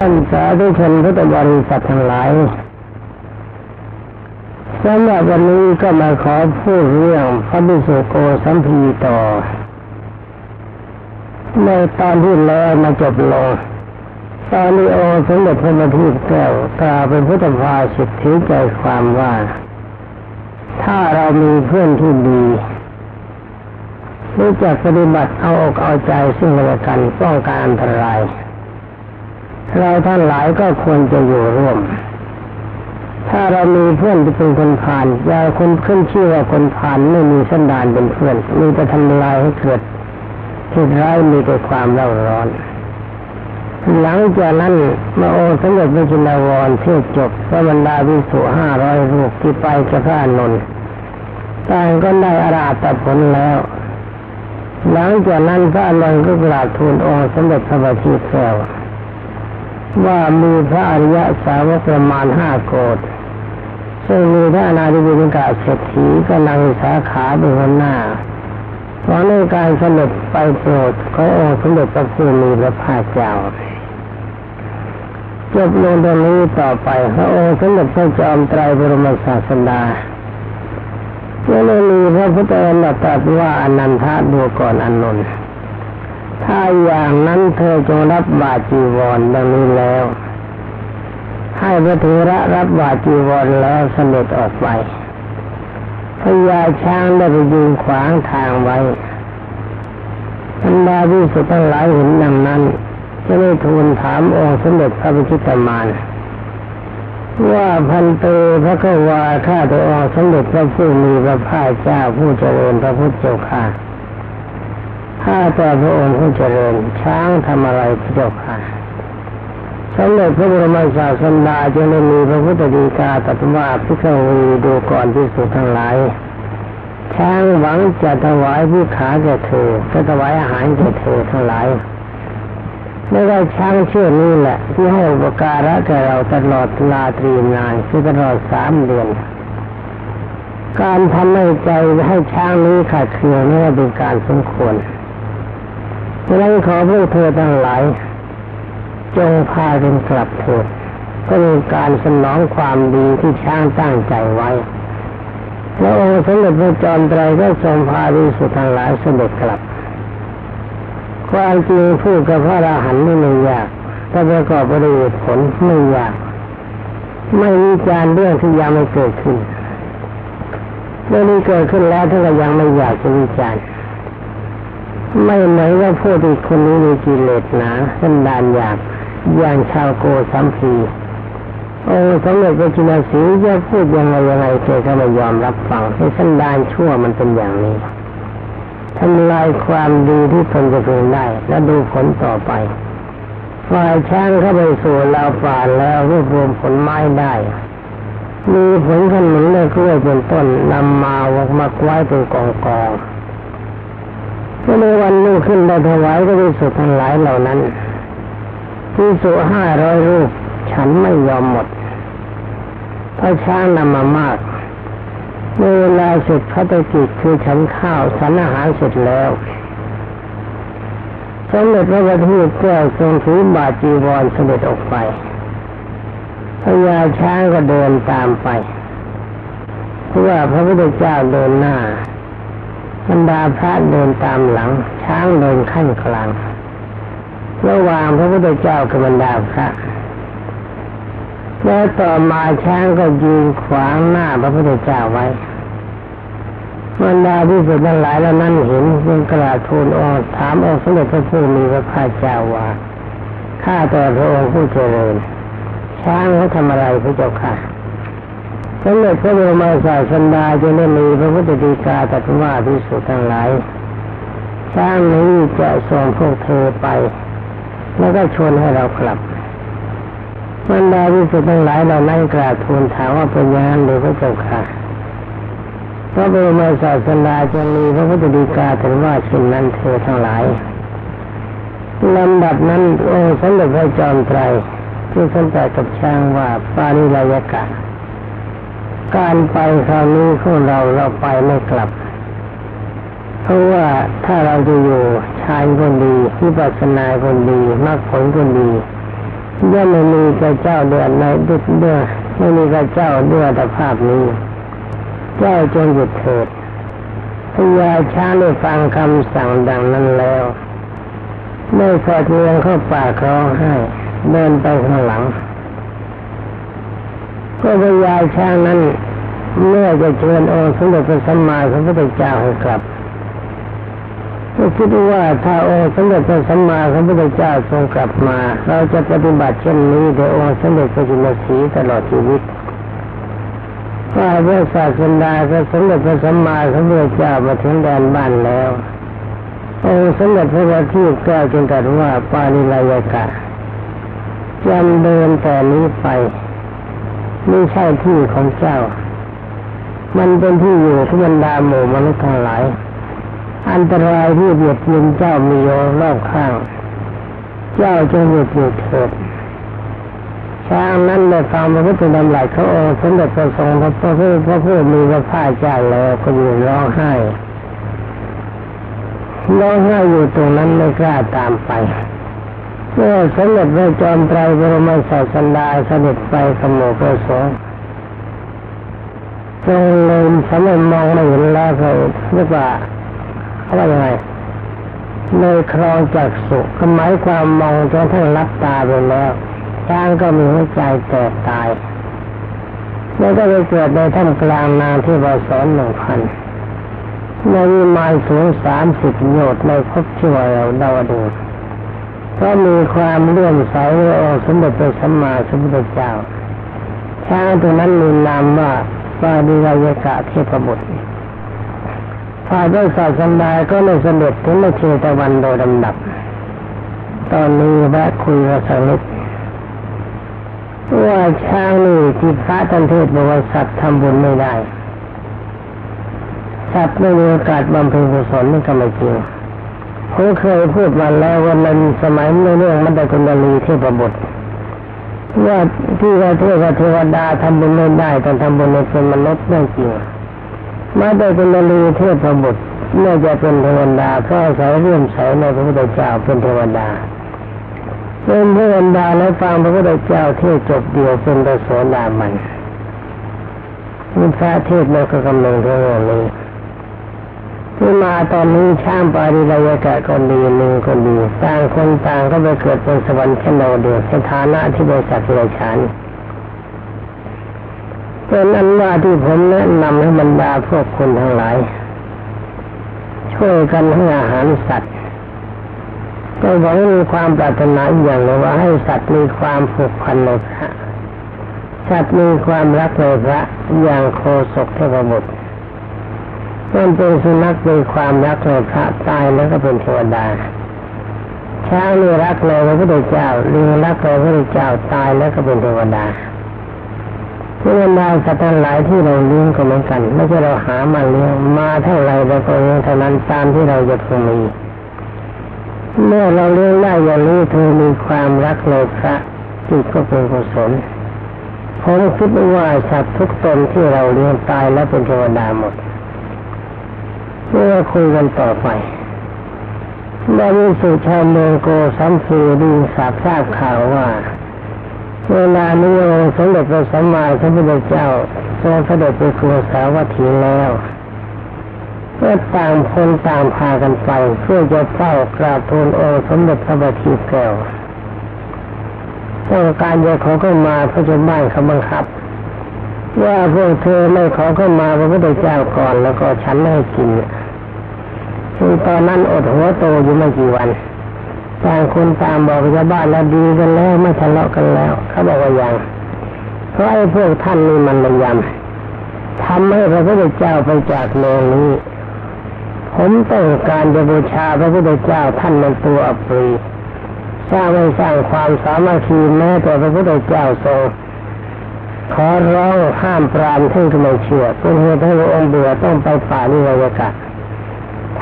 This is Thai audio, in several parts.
ท่านสาธุชนพุทธบริษัททั้งหลายสำหรับวันนี้ก็มาขอพูดเรื่องพระบิสุโกสัมพีต่อ ในตอนที่แล้วมาจบลงตอนนี้โอสมเด็จพระบัณฑิตแก้วกล่าวเป็นพุทธภาสิทธิใจความว่า ถ้าเรามีเพื่อนที่ดีรู้จักปฏิบัติเอาอกเอาใจซึ่งกันและกันป้องกันอันตราย เราท่านหลายก็ควรจะอยู่ร่วม ถ้าเรามีเพื่อนเป็นคนผ่านอย่าคนขึ้นชื่อว่าคนผ่านไม่มีสันดานเป็นเพื่อน มีแต่ทำลายให้เกิดเหตุร้ายมีแต่ความเล่าร้อน หลังจากนั้นมาโอสมเด็จพระจินวรเทศจบพระบรรดาวิสุห้าร้อยรูปที่ไปกับพระนนท์ต่างก็ได้อาราตผลแล้ว หลังจากนั้นพระอานนท์ก็กราบทูลองค์สมเด็จพระบัณฑิตแก้ว ว่ามีพระอริยสาวกประมาณห้าโกดซึ่งมีพระอนาธิบิณกาเศรษฐีกำลังสาขาเป็นคนหน้าเพราะในการสด็จไปโปรดขององค์สมเด็จพระผู้มีพระภาคเจ้าจบลงตรงนี้ต่อไปพระองค์สมเด็จพระจอมไตรบรมศาสดาเมื่อมีพระพุทธองค์ตรัสว่าอนันทาดูก่อนอนนท์ ถ้าอย่างนั้นเธอจงรับบาจีวรดังนี้แล้ว ให้พระเถระรับบาจีวรแล้วเสด็จออกไปพญาช้างได้ไปยืนขวางทางไว้บรรดาวิสุทธ์ทั้งหลายเห็นดังนั้นจะได้ทูลถามองค์สมเด็จพระพิชิตมารว่าพันเตพระกวาข้าแต่องค์สมเด็จพระผู้มีพระภาคเจ้าผู้เจริญพระพุทธเจ้าค่ะ ข้าแต่พระองค์ผู้เจริญช้างทำอะไรพระเจ้าค่ะสมเด็จพระบรมศาสดาจึงได้มีพระพุทธดีกาตรัสว่าพิฆวีดูก่อนที่สุดทั้งหลายช้างหวังจะถวายพิขาแก่เธอจะถวายอาหารแก่เธอทั้งหลายไม่ได้ช้างเชื่อนี้แหละ ที่ให้อุปการะแก่เราตลอดลาตรีนานคือตลอดสามเดือน การทำให้ใจให้ช้างนี้ขาดเคืองนี่เป็นการสมควร ดังนั้นขอพวกเธอทั้งหลาย จงพากันกลับเถิดก็เป็นการสนองความดีที่ช้างตั้งใจไว้แล้วองค์สมเด็จพระจอมไตรก็ทรงพาวิสุดทั้งหลายเสด็จกลับความจริงพูดกับพระอราหันต์นี่ไม่ยากถ้าประกอบไปด้วยผลไม่ยาก ไม่มีการเรื่องที่ยังไม่เกิดขึ้นเรื่องนี้เกิดขึ้นแล้วท่านก็ยังไม่อยากจะวิจารณ์ ไม่เหมือนว่าผู้ที่คนนี้มีกิเลสหนาสันดานอยากอย่างชาวโกสัมพีโอ้สมเด็จพระจินสีจะพูดยังไงยังไงเธอก็ไม่ยอมรับฟังให้สันดานชั่วมันเป็นอย่างนี้ทำลายความดีที่ตนจะพึงได้ และดูผลต่อไปฝ่ายช้างเข้าไปสู่ลาวป่าแล้วรวบรวมผลไม้ได้ มีผลขนุนและกล้วยเป็นต้นนำมาวกมาไว้เป็นกองกอง เมื่อในวันนี้ขึ้นได้ถวายก็ได้สุดทั้งหลายเหล่านั้นที่สุห้าร้อยรูป ฉันไม่ยอมหมดเพราะช้างนำมามากเมื่อเวลาเสร็จพระตกิจคือฉันข้าวฉันอาหารเสร็จแล้วสมเด็จพระบัณฑิตแก้วทรงถือบาจีวรเสด็จออกไปพญาช้างก็เดินตามไปเพราะว่าพระพุทธเจ้าเดินหน้า บรรดาพระเดินตามหลัง ช้างเดินขั้นกลางระหว่างพระพุทธเจ้ากับบรรดาพระ แล้วต่อมาช้างก็ยืนขวางหน้าพระพุทธเจ้าไว้บรรดาที่สุดทั้งหลายแล้วนั้นเห็นจึงกราบทูลองค์ถามองค์สมเด็จพระผู้มีพระภาคเจ้าว่าข้าแต่พระองค์ผู้เจริญ ช้างเขาทำอะไรพระเจ้าค่ะ สมเด็จพระบรมศาสดาจึงได้มีพระพุทธดีกาตรัสว่าที่สุดทั้งหลายช้างนี้จะส่งพวกเธอไป แล้วก็ชวนให้เรากลับบรรดาที่สุดทั้งหลายเรานั่งกราบทูลถามว่าเป็นยังไงหรือพระเจ้าค่ะพระบรมศาสดาจะมีพระพุทธดีกาถึงว่าเช่นนั้นเธอทั้งหลายลำดับนั้นองค์สมเด็จพระจอมไตรที่ท่านแต่กับช่างว่าปานิรายกะ การไปคราวนี้ของเราเราไปไม่กลับ เพราะว่าถ้าเราจะอยู่ชายคนดีวิปัสสนาคนดีมรรคผลคนดีย่อมไม่มีพระเจ้าเดือนในดุดเดือไม่มีพระเจ้าเดือแต่ภาพนี้ เจ้าจงหยุดเถิดพญาช้างได้ฟังคำสั่งดังนั้นแล้วได้พอดเงียงเข้าป่าร้องไห้เดินไปข้างหลัง ก็พญาช้างนั้นเมื่อจะเชิญองค์สมเด็จพระสัมมาสัมพุทธเจ้าให้กลับก็คิดว่าถ้าองค์สมเด็จพระสัมมาสัมพุทธเจ้าทรงกลับมา เราจะปฏิบัติเช่นนี้โดยองค์สมเด็จพระจินสีตลอดชีวิตว่าพระศาสดาพระสมเด็จพระสัมมาสัมพุทธเจ้ามาถึงแดนบ้านแล้วองค์สมเด็จพระบพิตรแก้วจึงตรัสว่าปาลิลายกะจำเดินแต่นี้ไป ไม่ใช่ที่ของเจ้า มันเป็นที่อยู่ที่บรรดาหมู่มนุษย์ทั้งหลาย อันตรายที่เบียดเบียนเจ้ามีอยู่รอบข้าง เจ้าจงหยุดหยุดเถิดช้างนั้นได้ฟังพระพุทธดำรัสเขาองค์สมเด็จพระทรงพระพุทธพระพุทธมีพระพ่ายเจ้าแล้วก็ยืนร้องไห้ร้องไห้อยู่ตรงนั้นไม่กล้าตามไป เมื่อสมเด็จพระจอมไตรบรมศาสดาเสด็จไปขโมยพรสงฆ์ทรงลืมสมัยมองไม่เห็นแล้วเขาเรียกว่าเขาว่ายังไงเลยครองจากสุก็หมายความมองจนทั้งรับตาไปแล้วช้างก็มีหัวใจแตกตายแล้วก็ไปเกิดในท่ามกลางนางที่บาสอนหนึ่งพันในวิมานสูงสามสิบโยชน์ในภพชื่วเราดาวดึง เพราะมีความเลื่อมใสในองค์สมเด็จพระสัมมาสัมพุทธเจ้าช้างตัวนั้นมีนามว่าปาดิรายกะเทพบุตรพาด้วยศาสนาก็เลยเสด็จถึงเชตวันโดยลำดับ ตอนนี้แวะคุยกับสังนิดว่าช้างนี่ที่พระท่านเทศบอกว่าสัตว์ทำบุญไม่ได้ สัตว์ไม่มีโอกาสบำเพ็ญกุศลนี่ก็ไม่จริง ผมเคยพูดมาแล้ววันนั้นสมัยในเรื่องมันได้กุณลีเทพบุตรว่าที่ประเทศเทวดาทำบุญไม่ได้แต่ทำบุญในเป็นมนุษย์ไม่จริงมาได้กุณลีเทพบุตรเมื่อจะเป็นเทวดาเพราะอาศัยเรื่อมใสในพระพุทธเจ้าเป็นเทวดาเป็นเทวดาแล้วฟังพระพุทธเจ้าเทศจบเดียวเป็นพระโสดามันมีพระเทศแล้วก็กำลังเท่านี้ ที่มาตอนนี้ช่างปาริรายกะคนดีหนึ่งคนดีต่างคนต่างก็ไปเกิดเป็นสวรรค์เช่นเราเดียวสถานะที่บริษัทเรชันเป็นนั้นว่าที่ผมแนะนำให้บรรดาพวกคนทั้งหลาย ช่วยกันให้อาหารสัตว์ก็หวังมีความปรารถนาอย่างหนึ่งว่าให้สัตว์มีความผูกพันในพระสัตว์มีความรักในพระอย่างโคศกเทพบุตร มันเป็นสุนัขมีความรักในพระตายแล้วก็เป็นเทวดาช้างนี่รักในพระพุทธเจ้าลิงรักในพระพุทธเจ้าตายแล้วก็เป็นเทวดาเทวดาสัตว์ทั้งหลายที่เราเลี้ยงก็เหมือนกันไม่ใช่เราหามาเลี้ยงมาเท่าไรเราก็เลี้ยงเท่านั้นตามที่เราจะพึงมีเมื่อเราเลี้ยงได้อย่างนี้เธอมีความรักในพระจิตก็เป็นกุศลผมคิดว่าสัตว์ทุกตนที่เราเลี้ยงตายแล้วเป็นเทวดาหมด เมื่อคุยกันต่อไปได้มีสุชาวเมืองโกสัมพีดีสาบทราบข่าวว่าเวลานี้องค์สมเด็จพระสัมมาสัมพุทธเจ้าทรงเสด็จไปครัวสาวัตถีแล้วก็ต่างคนต่างพากันไปเพื่อจะเฝ้ากราบทูลองค์สมเด็จพระบัณฑิตแก้วต้องการจะขอเข้ามาพระเจ้าบ้านเขาบังคับ ว่าพวกเธอไม่ขอเข้ามาพระพุทธเจ้าก่อนแล้วก็ฉันไม่ให้กิน คือตอนนั้นอดหัวโตอยู่ไม่กี่วันต่างคนตางบอกชาวบ้านแล้วดีกันแล้วไม่ทะเลาะกันแล้ว เขาบอกว่าอย่างเพราะไอ้พวกท่านนี่มันระยำทำให้พระพุทธเจ้าไปจากโลกนี้ ผมต้องการจะบูชาพระพุทธเจ้าท่านในตัวอปรีสร้างไม่สร้างความสามัคคีแม้แต่พระพุทธเจ้าทรงขอร้องห้ามปรามท่านก็ไม่เชื่อเป็นเหตุให้พระองค์เบื่อต้องไปป่านิวากะ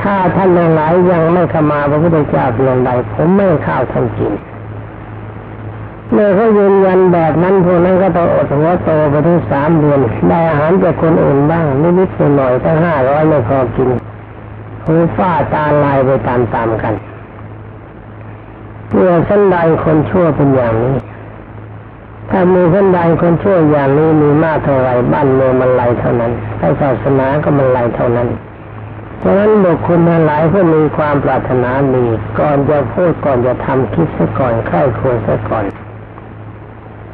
ถ้าท่านทั้งหลายยังไม่เข้ามาพระพุทธเจ้าเพียงใดผมไม่ข้าวท่านกินเมื่อเขายืนยันแบบนั้นพวกนั้นก็ต้องอดหัวโตไปถึงสามเดือนได้อาหารจากคนอื่นบ้างนิดๆหน่อยตั้งห้าร้อยไม่พอกินหูฝ้าตาลายไปตามๆกันเมื่อสันใดคนชั่วเป็นอย่างนี้ ถ้ามีคนใดคนชั่วอย่างนี้มีมากเท่าไรบ้านเมืองมันไหลเท่านั้นถ้าศาสนาก็มันไหลเท่านั้น เพราะฉะนั้นบุคคลหลายผู้มีความปรารถนาดีก่อนจะพูดก่อนจะทำคิดซะก่อนใคร่ควรซะก่อน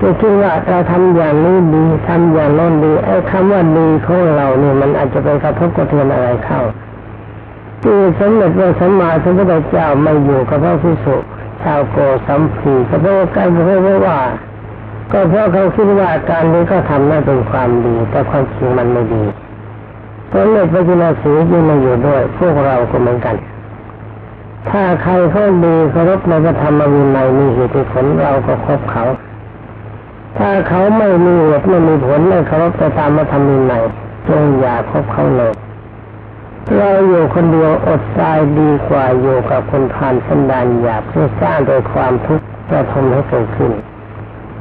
จะคิดว่าเราทำอย่างนี้ดีทำอย่างโน้นดีไอ้คำว่าดีของเราเนี่ยมันอาจจะไปกระทบกระเทือนอะไรเข้าที่สมเด็จพระสัมมาสัมพุทธเจ้าไม่อยู่กับพระพิสุชาวโกสัมพีก็เพราะการเพราะว่า ก็เพราะเขาคิดว่าการนี้ก็ทำได้เป็นความดี แต่ความจริงมันไม่ดี เพราะเล็พระจุลศรียังมาอยู่ด้วย พวกเราก็เหมือนกัน ถ้าใครเขาดีเคารพในพระธรรมวินัยมีเหตุผลเราก็คบเขา ถ้าเขาไม่มีเหตุไม่มีผลไม่เคารพไปตามพระธรรมวินัยจงอย่าคบเขาเลยเราอยู่คนเดียวอดตายดีกว่าอยู่กับคนผ่านสันดานหยาบเพื่อสร้างโดยความทุกข์ประทมให้เกิดขึ้น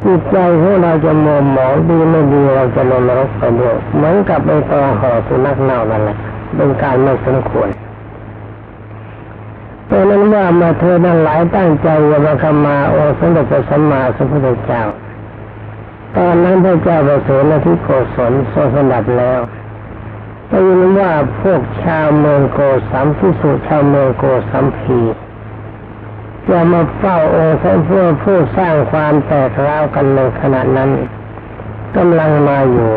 จิตใจของเราจะมองหมองดีไม่ดีเราจะลงนรกไปด้วยเหมือนกับไปต่อห่อสุนัขเน่านั่นแหละเป็นการไม่สมควรเพราะนั้นว่ามาเธอนั้นหลายตั้งใจจะมาคำมาโอสมเด็จพระสัมมาสัมพุทธเจ้าตอนนั้นพระเจ้าประเสริฐที่โกศลทรงสดับแล้วได้ยินว่าพวกชาวเมืองโกสัมพิสุชาวเมืองโกสัมพี จะมาเฝ้าองค์ท่านผู้ผู้สร้างความแตกร้าวกันในขณะนั้นกำลังมาอยู่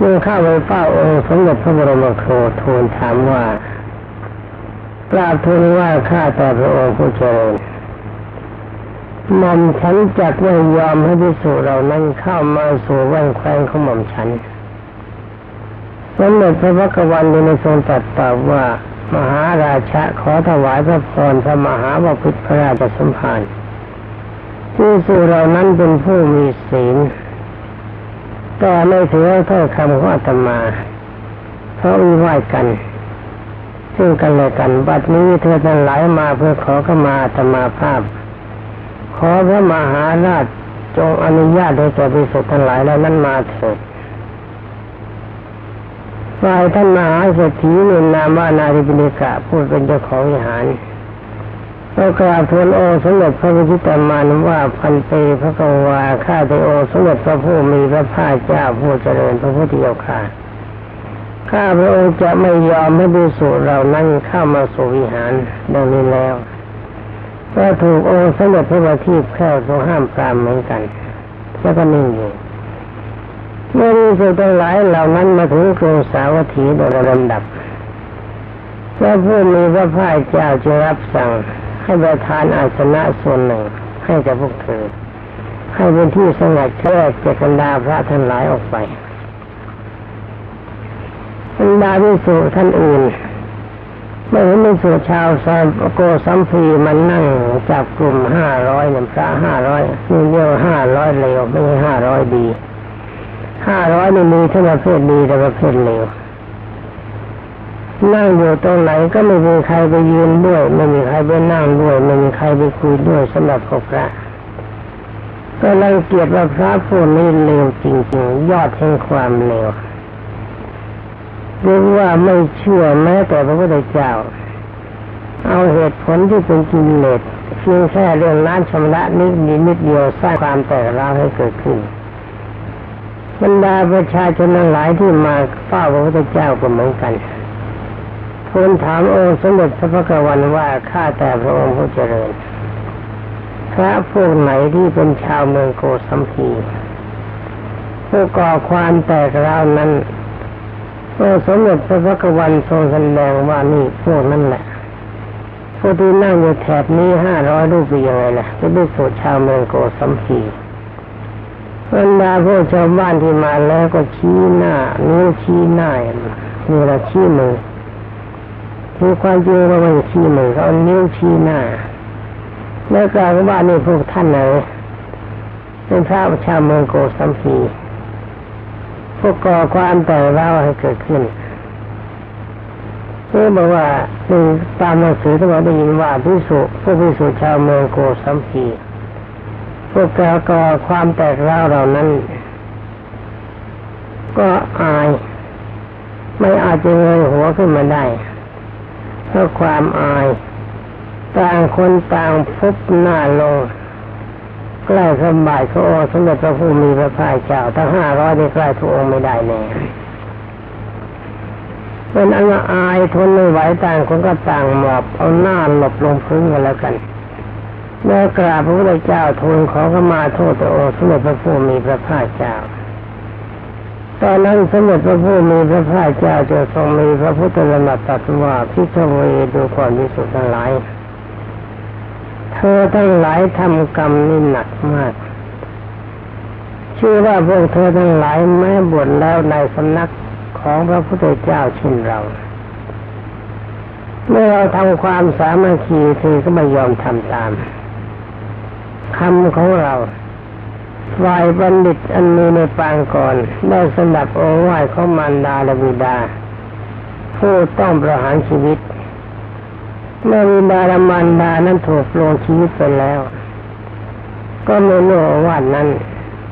จึงเข้าไปเฝ้าองค์สมเด็จพระบรมโคทูลถามว่ากราบทูลว่าข้าแต่พระองค์ผู้เจริญม่อมฉันจักไม่ยอมให้พิสุเรานั้นเข้ามาสู่แว่นแคว้นของหม่อมฉันสมเด็จพระพักวันในทรงตรัสตอบว่า มหาราชะขอถวายพระพรพระมหาวพิตรพระราชสมภารที่สู่เรานั้นเป็นผู้มีศีลแต่ไม่ถือถ้อยคำของอาตมา เพราะวิวาทกัน ซึ่งกันและกันบัดนี้เธอทั้งหลายมาเพื่อขอเข้ามาอาตมาภาพ ขอพระมหาราชจงอนุญาตให้แก่พิสุทธิ์ทั้งหลายแล้วนั้นมาเถิด ฝ่ายท่านมหาเศรษฐีในนามว่านาริบินิกะพูดเป็นเจ้าของวิหารก็กราบทูลโอสมเด็จพระพุทธมานว่าพันเตพระกวาข้าแต่โอสมเด็จพระผู้มีพระภาคเจ้าผู้เจริญพระพุทธเจ้าค่ะข้าพระองค์จะไม่ยอมให้ดูสุเรานั้นเข้ามาสู่วิหารดังนี้แล้วก็ถูกองค์สมเด็จพระบัณฑิตแค่ทรงห้ามปรามเหมือนกันแล้วก็นิ่งอยู่ เมื่อมีสิ่ทั้งหลายเหล่านั้นมาถึงกรุงสาวัตถีโดยลำดับพระผู้มีพระภาคเจ้าจึงรับสั่งให้ประทานอาสนะส่วนหนึ่งให้กับพวกเธอให้เป็นที่สงัดแค่เจกันดาพระท่านหลายออกไปบรรดาวิสุท่านอื่นเมื่อเห็นวิสุชาวซาโกสัมพีมันนั่งจับกลุ่มห้าร้อยนี่พระห้าร้อยนี่เรียกห้าร้อยเลวไม่ใช่ห้าร้อยดี ห้าร้อยนี่มีทั้งประเภทดีและประเภทเลวนั่งอยู่ตรงไหนก็ไม่มีใครไปยืนด้วย ไม่มีใครไปนั่งด้วย ไม่มีใครไปคุยด้วยสำหรับพระก็รังเกียจว่าพระผู้นี้เลวจริงๆ ยอดแห่งความเลวเรียกว่าไม่เชื่อแม้แต่พระพุทธเจ้า เอาเหตุผลที่เป็นกิเลสเพียงแค่เรื่องน้ำชำระนิดนิดเดียวสร้างความแตกร้าวให้เกิดขึ้น บรรดาประชาชนหลายที่มาเฝ้าพระพุทธเจ้าก็เหมือนกันทูลถามองค์สมเด็จพระพุทธวันว่าข้าแต่พระองค์ผู้เจริญพระพวกไหนที่เป็นชาวเมืองโกสัมพีผู้ก่อความแตกร้าวนั้นองค์สมเด็จพระพุทธวันทรงแสดงว่านี่พวกนั้นแหละผู้ที่นั่งอยู่แถบนี้ห้าร้อยรูปเป็นยังไงล่ะจะเป็นสุชาวเมืองโกสัมพี บรรดาพวกชาวบ้านที่มาแล้วก็ชี้หน้านิ้วชี้หน้านี่เราชี้มือคือความจริงเราไม่ชี้มือเขานิ้วชี้หน้า แล้วกล่าวว่านี่พวกท่านไหนเป็นพระชาวเมืองโกสัมพีพวกก่อความแต่เล่าให้เกิดขึ้นเพื่อบอกว่าหนึ่งตามหนังสือที่เราได้ยินว่าพิสุพวกพิสุชาวเมืองโกสัมพี พวกแกก่อความแตกร้าวเหล่านั้น ก็อาย ไม่อาจจะเงยหัวขึ้นมาได้เพราะความอาย ต่างคนต่างพุบหน้าลงใกล้สมบัติเขาโอสมเด็จพระผู้มีพระภาคเจ้าทั้งห้าร้อยนี่ใกล้ทุกองค์ไม่ได้แน่เป็นอันอายทนไม่ไหวต่างคนก็ต่างหมอบเอาหน้าหลบลงพื้นกันแล้วกัน เมื่อกราบพระพุทธเจ้าทูลขอขมาโทษต่อองค์สมเด็จพระผู้มีพระภาคเจ้า ตอนนั้นสมเด็จพระผู้มีพระภาคเจ้าจะทรงมีพระพุทธธรรมตรัสว่าพิทเวดูก่อนวิสุทธิ์ทั้งหลายเธอทั้งหลายทำกรรมนี่หนักมาก ชื่อว่าพวกเธอทั้งหลายแม้บวชแล้วในสำนักของพระพุทธเจ้าเช่นเรา เมื่อเราทำความสามัคคีเธอก็ไม่ยอมทำตาม คำของเราฝ่ายบัณฑิตอันมีในปางก่อนได้สนับโอวาทของมารดาและบิดา ผู้ต้องประหารชีวิตเมื่อบิดาและมารดานั้นถูกลงชีวิตไปแล้ว ก็ไม่รู้ว่านั้น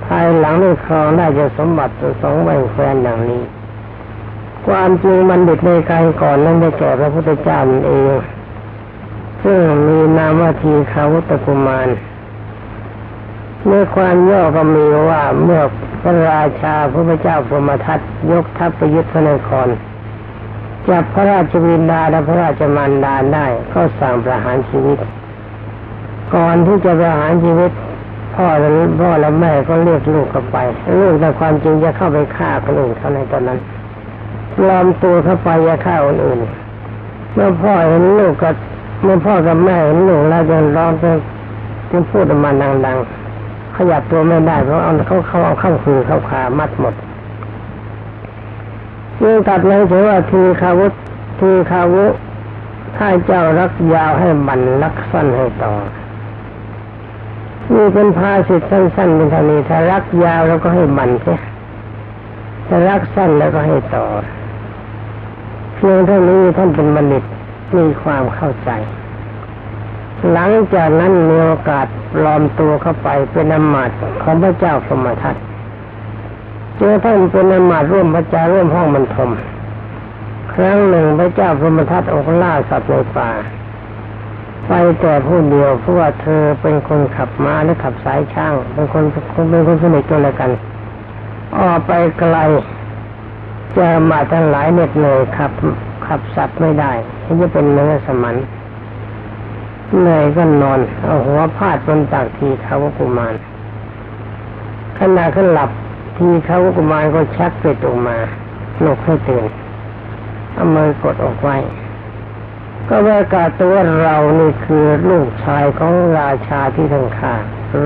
ภายหลังได้ครองได้จะสมบัติสองใบแควนอย่างนี้ ความจริงบัณฑิตในการก่อนนั้นได้แก่พระพุทธเจ้าเองซึ่งมีนามว่าทีขาวุตกุมาร เมื่อความย่อก็มีว่าเมื่อพระราชาพระพเจ้าพรมทัตยกทัพไปยึดพระนครจับพระราชวินดาและพระราชมารดาได้ก็สั่งประหารชีวิต ก่อนที่จะประหารชีวิต พ่อและพ่อและแม่ก็เรียกลูกเข้าไปลูกแต่ความจริงจะเข้าไปฆ่าคนอื่นเขาในตอนนั้นปลอมตัวเข้าไปจะฆ่าคนอื่น เมื่อพ่อเห็นลูกก็เมื่อพ่อกับแม่เห็นลูกแล้วจะร้องจะจะพูดออกมาดังๆ ขยับตัวไม่ได้เพราะเอาเขาเขาเอาเข้าคือเข้าขามัดหมดยิ่งตัดเลยถือว่าทีคาวุทีคาวุถ้าเจ้ารักยาวให้บันรักสั้นให้ต่อนี่เป็นภาสิทสั้นๆเป็นเท่านี้ถ้ารักยาวแล้วก็ให้บันใช่ถ้ารักสั้นแล้วก็ให้ต่อเพียงเท่านี้ท่านเป็นบัณฑิตมีความเข้าใจ หลังจากนั้นมีโอกาสปลอมตัวเข้าไปเป็นอมาตของพระเจ้าสมทัตเจอท่านเป็นอมาตร่วมพระเจ้าร่วมห้องบรรทม ครั้งหนึ่งพระเจ้าสมทัตออกล่าสัตว์ในป่า ไปแต่ผู้เดียวเพราะว่าเธอเป็นคนขับม้าและขับสายช่าง เป็นคนเป็นคนสนิทกันเลยกันออกไปไกลเจอมาทั้งหลายเหน็ดเหนื่อยขับขับสัตว์ไม่ได้ที่จะเป็นเนื้อสมัน เหนื่อยก็นอน เอาหัวพาดบนตักทีเขาวกุมารขณะขึ้นหลับทีเขากุมารก็ชักไปตรงมาหลุกให้ตื่นเอามือกดออกไว้ ก็ว่ากาตัวเรานี่คือลูกชายของราชาที่ทั้งขา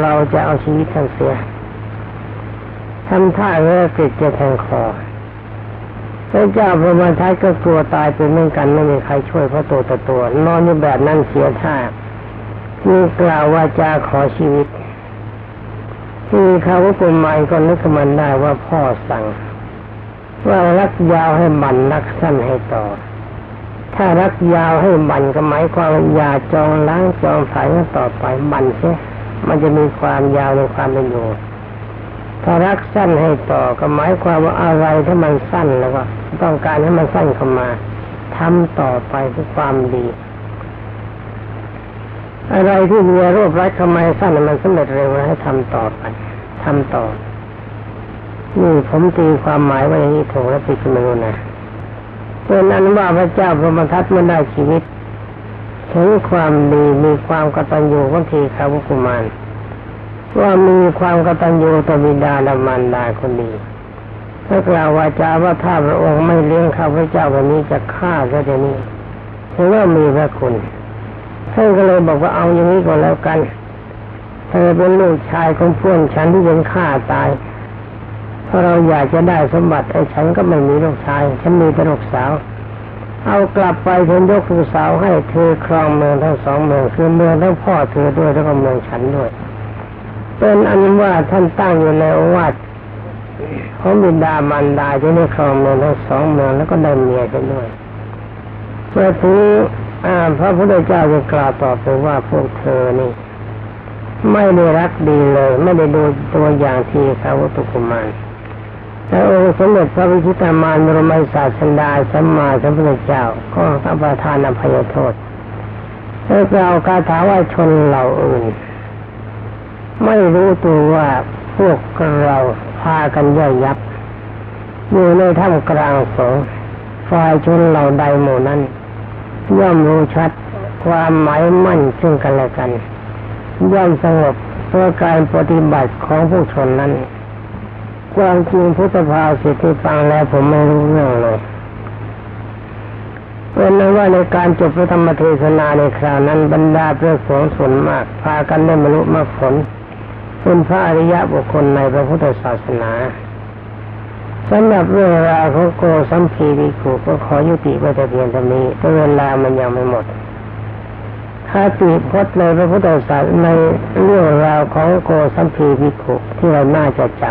เราจะเอาชีวิตทั้งเสียทำท่าเมื่อกิดจะแทงคอ พระเจ้าพระมทัยก็กลัวตายเป็นเหมือนกันไม่มีใครช่วยเพราะตัวต่อตัวนอนอยู่แบบนั้นเสียท่ามีกล่าวว่าจะขอชีวิตที่เขากุมารก็นึกมันได้ว่าพ่อสั่ง ว่ารักยาวให้มันรักสั้นให้ต่อ ถ้ารักยาวให้มันก็หมายความอย่าจองล้างจองสายต่อไปมันเสียมันจะมีความยาวในความเป็นอยู่ ถ้ารักสั้นให้ต่อก็หมายความว่าอะไรถ้ามันสั้นแล้วก็ต้องการให้มันสั้นเข้ามาทำต่อไปเพื่อความดี อะไรที่มีรวบรัดทำไมสั้นมันสำเร็จเร็วให้ทำต่อไปทำต่อ นี่ผมตีความหมายว่าอย่างนี้ถูกและผิดไม่รู้นะเป็นนั้นว่าพระเจ้าพระมทัตเมื่อได้ชีวิตถึงความดีมีความกตัญญูวัทีขาวุกุมาร ว่ามีความกตัญญูต่อบิดาและมารดาคนดีถ้ากล่าววาจาว่าถ้าพระองค์ไม่เลี้ยงข้าพเจ้าวันนี้จะฆ่าซะเดี๋ยวนี้ถือว่ามีพระคุณท่านก็เลยบอกว่าเอาอย่างนี้ก็แล้วกัน เธอเป็นลูกชายของเพื่อนฉันที่ยังฆ่าตายเพราะเราอยากจะได้สมบัติไอ้ฉันก็ไม่มีลูกชาย ฉันมีแต่ลูกสาว เอากลับไปเธอยกลูกสาวให้เธอครองเมืองทั้งสองเมืองคือเมืองทั้งพ่อเธอด้วยแล้วก็เมืองฉันด้วย เป็นอันว่าท่านตั้งอยู่ในวัดของบิดามารดาจะได้ครองเมืองทั้งสองเมืองแล้วก็ได้เมียกันด้วยเมื่อถึงพระพุทธเจ้าจะกล่าวต่อไปว่าพวกเธอนี่ ไม่ได้รักดีเลย ไม่ได้ดูตัวอย่างที่เขาตุกุมารแต่องค์สมเด็จพระวิชิตามารบรมศาสดาสัมมาสัมพุทธเจ้าก็ทำประทานอภัยโทษแล้วกล่าวคาถาว่าชนเหล่าอื่น ไม่รู้ตัวว่าพวกเราพากันย่อยยับ อยู่ในถ้ำกลางสงฝ่ายชนเราใดหมู่นั้น ย่อมรู้ชัดความหมายมั่นซึ่งกันและกัน ย่อมสงบเพื่อการปฏิบัติของผู้ชนนั้นความจริงพุทธภาสิทธิฟังแล้วผมไม่รู้เรื่องเลยเป็นนั้นว่าในการจบพระธรรมเทศนาในคราวนั้นบรรดาพระสงฆ์ส่วนมาก พากันได้บรรลุมรรคผล เป็นพระอริยะบุคคลในพระพุทธศาสนาสำหรับเรื่องราวของโกสัมพีวิคุก็ขอยุติไว้แต่เพียงเท่านี้แต่เวลามันยังไม่หมดถ้าติพจน์ในพระพุทธศาสนาในเรื่องราวของโกสัมพีวิคุที่เราน่าจะจ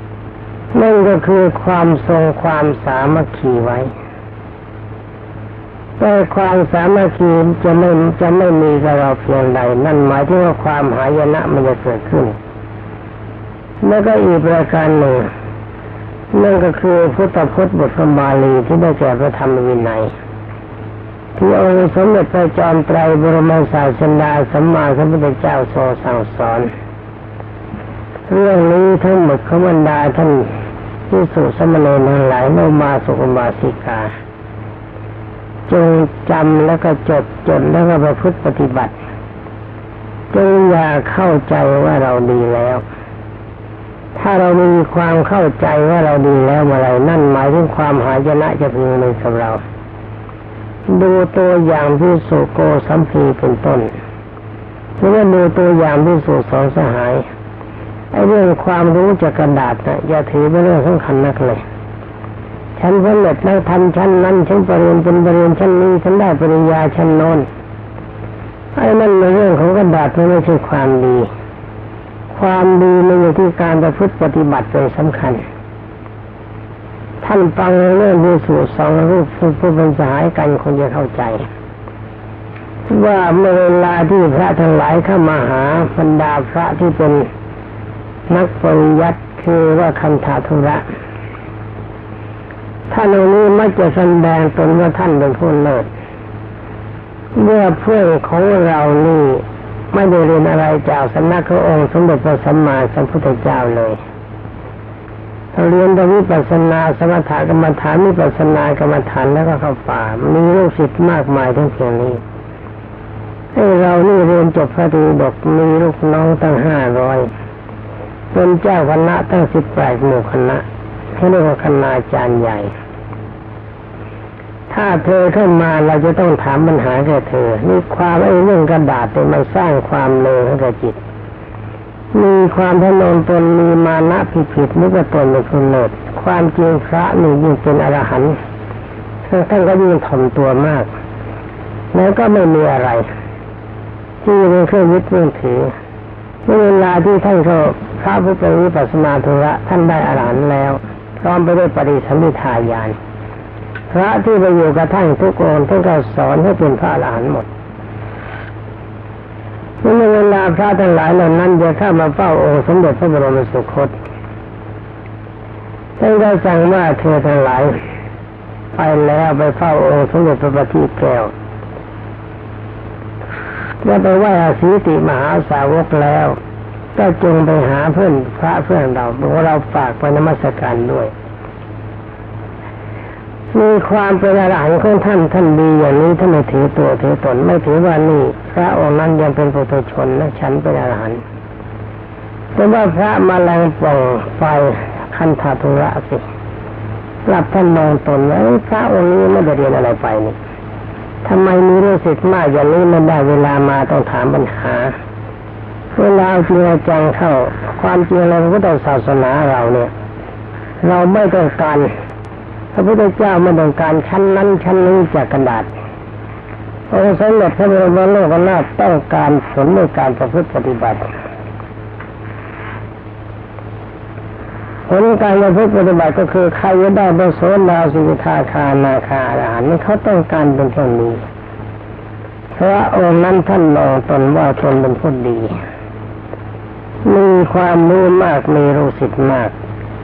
ำนั่นก็คือความทรงความสามัคคีไว้ แต่ความสามัคคีจะไม่จะไม่มีกับเราเพียงใด นั่นหมายถึงว่าความหายนะมันจะเกิดขึ้น แล้วก็อีกประการหนึ่งนั่นก็คือพุทธพจน์บทพระบาลีที่ได้แก่พระธรรมวินัยที่องค์สมเด็จพระจอมไตรบรมศาสดาสัมมาสัมพุทธเจ้าทรงสั่งสอน เรื่องนี้ทั้งหมดขบรรดาท่านที่สุสมณีทั้งหลายโนมาสุขมาสิกา จงจำแล้วก็จดจดแล้วก็ประพฤติปฏิบัติจงอย่าเข้าใจว่าเราดีแล้ว ถ้าเรามีความเข้าใจว่าเราดีแล้วเมื่อไรนั่นหมายถึงความหายนะจะพึงมีกับเรา ดูตัวอย่างที่สุโกสัมพีเป็นต้นหรือว่าดูตัวอย่างที่สุสองสหายไอ้เรื่องความรู้จากกระดาษนะอย่าถือเป็นเรื่องสำคัญนักเลย ฉันสำเร็จแล้วทำชั้นนั้นฉันปริญญาเป็นปริญญาชั้นนี้ฉันได้ปริญญาชั้นโน้นไอ้นั่นเป็นเรื่องของกระดาษไม่ใช่ความดี ความดีมันอยู่ที่การประพฤติปฏิบัติเป็นสำคัญ ท่านฟังเรื่องดูสูตรสองรูปผู้เป็นสหายกันคงจะเข้าใจว่าเมื่อเวลาที่พระทั้งหลายเข้ามาหาบรรดาพระที่เป็นนักปริยัติคือว่าคันธาธุระ ท่านองค์นี้ไม่จะแสดงตนว่าท่านเป็นผู้เลิศเมื่อเพื่อนของเรานี่ไม่ได้เรียนอะไรจากสำนักพระองค์สมเด็จพระสัมมาสัมพุทธเจ้าเลยเรียนตวิปัสสนาสมถกรรมฐานมิปัสสนากรรมฐานแล้วก็เข้าป่ามีลูกศิษย์มากมายทั้งเพียงนี้ให้เรานี่เรียนจบพระดีดกมีลูกน้องตั้งห้าร้อยเป็นเจ้าคณะตั้งสิบแปดหมู่คณะ เขาเรียกว่าคณาจารย์ใหญ่ ถ้าเธอเข้ามาเราจะต้องถามปัญหาแก่เธอ นี่ความไอ้เรื่องกระดาษเนี่ยมันสร้างความเลวให้กับจิต มีความทะนงตนมีมานะผิดผิดนึกว่าตนเป็นคนเลิศความจริงพระนี่ยิ่งเป็นอรหันต์ท่านก็ยิ่งถ่อมตัวมาก แล้วก็ไม่มีอะไร ที่เป็นเครื่องยึดเรื่องถือเวลาที่ท่านเขาพระพุทธวิปัสสนาธุระท่านได้อรหันต์แล้ว พร้อมไปด้วยปริสัมพิทายาน พระที่ไปอยู่กับท่านทุกองท่านก็สอนให้เป็นพระอรหันต์หมดเมื่อเวลาพระทั้งหลายเหล่านั้นจะเข้ามาเฝ้าองค์สมเด็จพระบรมสุคตท่านก็สั่งว่าเธอทั้งหลายไปแล้วไปเฝ้าองค์สมเด็จพระบัณฑิตแก้วเมื่อไปไหว้อาศีติมหาสาวกแล้ว ก็จงไปหาเพื่อนพระเพื่อนเราบอกว่าเราฝากไปนมัสการด้วย มีความเป็นอรหันต์ของท่านท่านดีอย่างนี้ท่านไม่ถือตัวถือตนไม่ถือว่านี่ พระองค์นั้นยังเป็นปุถุชนนะฉันเป็นอรหันต์แต่ว่าพระมาแรงป่องไฟคันธาธุระสิกลับท่านมองตนว่าพระองค์นี้ไม่ได้เรียนอะไรไปนี่ทำไมมีรื่องสิทธิ์มากอย่างนี้มันได้เวลามาต้องถามปัญหา เวลาจริงจังเข้า ความจริงเราก็ต้องศาสนาเราเนี่ย เราไม่ต้องการพระพุทธเจ้าไม่ต้องการชั้นนั้นชั้นนี้จากกระดาษองค์สมเด็จพระบรมโลกนาถต้องการผลในการประพฤติปฏิบัติผลการประพฤติปฏิบัติก็คือใครจะได้บโสดาสิกาคานาคาอาหารนี่เขาต้องการเป็นเท่านี้เพราะองค์นั้นท่านลองตนว่าตนเป็นผู้ดี มีความรู้มากมีรู้สิทธิ์มาก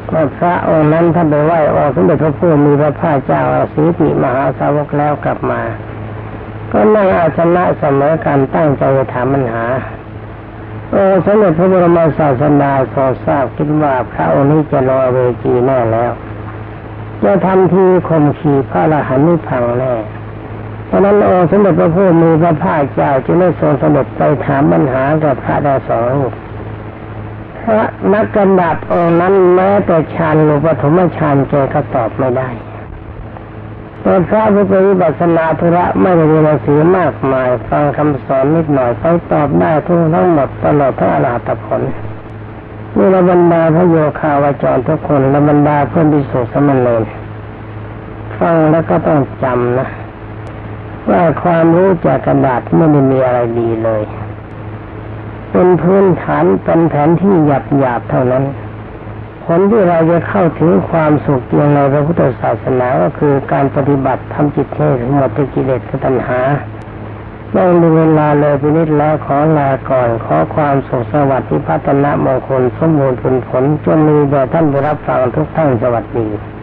เมื่อพระองค์นั้นท่านไปไหว้องค์สมเด็จพระพุทธมีพระภาคเจ้าสีติมหาสาวกแล้วกลับมา ก็นั่งอาชนะเสมอการตั้งใจถามปัญหาโอ้สมเด็จพระบรมศาสดาทรงทราบคิดว่าพระองค์นี้จะรอเวจีแน่แล้วจะทำทีข่มขีพระอรหันต์นิพพังแน่เพราะนั้นองค์สมเด็จพระพุทธมีพระภาคเจ้าจึงได้ทรงเสด็จไปถามปัญหากับพระดาสองรูป พระนักกันดาบองค์นั้นแม้แต่ฌานหรือปฐมฌานแกก็ตอบไม่ได้แต่พระพุทธวิปัสสนาธุระไม่ได้เรียนหนังสือมากมาย ฟังคำสอนนิดหน่อยเขาตอบได้ทุกทั้งหมดตลอดทั้งอรหัตผลนี่ระบรรดาพระโยคาวาจรทุกคนระบรรดาเพื่อนพิสุสมณเณรฟังแล้วก็ต้องจำนะ ว่าความรู้จากกระดาษไม่ได้มีอะไรดีเลย เป็นพื้นฐานเป็นแผนที่หยาบหยาบเท่านั้นผลที่เราจะเข้าถึงความสุขเพียงในพระพุทธศาสนาก็คือการปฏิบัติทำจิตให้หมดกกิเลสตัณหาต้องมีเวลาเลยไปนิดแล้วขอลาก่อนขอความสุขสวัสดิ์ที่พัฒนามงคลสมบูรณ์ผลผลจนมีแด่ท่านผู้รับฟังทุกท่านสวัสดี